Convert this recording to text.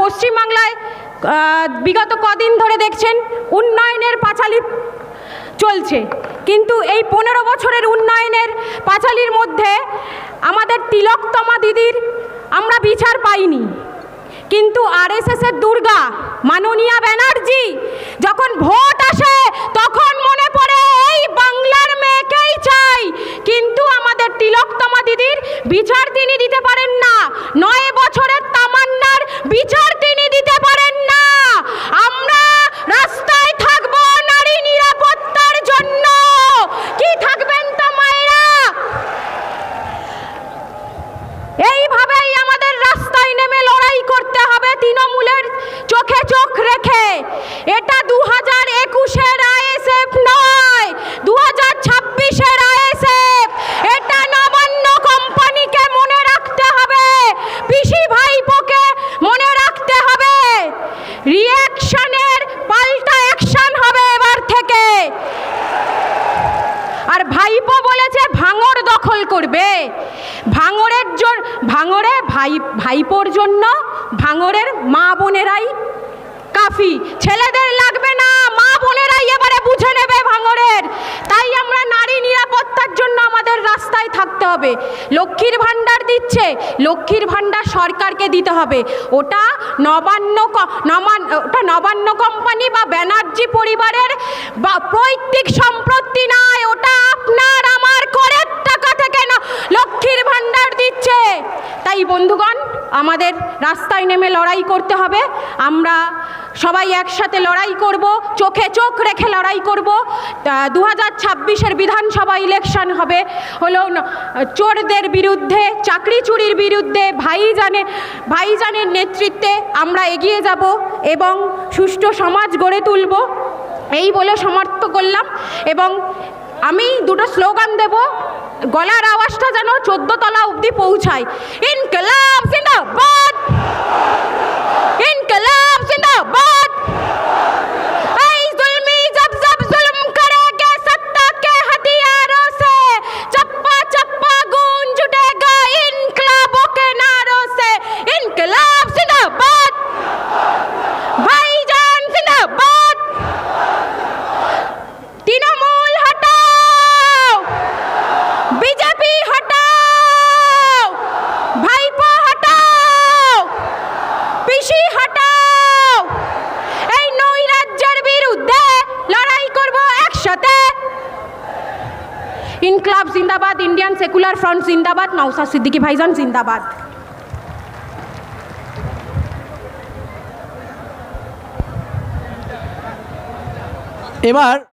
পশ্চিমবাংলায় আহ, বিগত কদিন ধরে দেখছেন উন্নয়নের পাঁচালি চলছে। কিন্তু এই পনেরো বছরের উন্নয়নের পাঁচালির মধ্যে আমাদের তিলকতমা দিদির আমরা বিচার পাইনি। কিন্তু আরএসএসের দুর্গা মাননীয়া ব্যানার্জি যখন ভোট আসে তখন মনে পড়ে এই বাংলার মেয়েকেই চাই। কিন্তু আমাদের তিলকতমা দিদির বিচার তিনি দিতে পারেন না নয় বছরের তামান্নার বিচার তিনি দিতে পারেন না আমরা রাস্তায় থাকব নারী নিরাপত্তার জন্য কি থাকবেন তো মায়েরা এইভাবেই আমাদের রাস্তায় নেমে লড়াই করতে হবে তৃণমূলের চোখে চোখ রেখে এটা দু হাজার একুশের আইএসএফ নয় দু হাজার ছাব্বিশের আইএসএফ। এটা নবান্ন কোম্পানিকে মনে রাখতে হবে, পিসি ভাইপোকে মনে রাখতে হবে। রিয়াকশনের পাল্টা অ্যাকশন হবে এবার থেকে। আর ভাইপো বলেছে ভাঙর দখল করবে। ভাঙরের জন্য ভাঙরে ভাই ভাইপোর জন্য ভাঙরের মা বোনেরাই কাফি ছেলেদের লাগবে না। মা বোনেরাই এবারে বুঝে নেবে ভাঙরের। তাই আমরা নারী নিরাপত্তার জন্য আমাদের রাস্তায় থাকতে হবে। লক্ষ্মীর ভাণ্ডার দিচ্ছে। লক্ষ্মীর ভাণ্ডার সরকারকে দিতে হবে। ওটা নবান্ন ওটা নবান্ন কোম্পানি বা ব্যানার্জি পরিবারের বা পৈতৃক সম্পত্তি নয়। ওটা আপনার আমার করের টাকা থেকে না লক্ষ্মীর ভাণ্ডার দিচ্ছে তাই বন্ধুগণ আমাদের রাস্তায় নেমে লড়াই করতে হবে। আমরা সবাই একসাথে লড়াই করব, চোখে চোখ রেখে লড়াই করব। দু হাজার ছাব্বিশের বিধানসভা ইলেকশন হবে। হলো চোরদের বিরুদ্ধে, চাকরি চুরির বিরুদ্ধে ভাইজানের ভাইজানের নেতৃত্বে আমরা এগিয়ে যাব এবং সুষ্ঠু সমাজ গড়ে তুলব। এই বলে সমর্থ করলাম এবং আমি দুটো স্লোগান দেব। গলার আওয়াজটা যেন চোদ্দ তলা অবধি পৌঁছায়। ইনকলাব জিন্দাবাদ! ইনকলাব জিন্দাবাদ ইন্ডিয়ান সেকুলার ফ্রন্ট জিন্দাবাদ নৌসা সিদ্দিকি ভাইজান জিন্দাবাদ এবার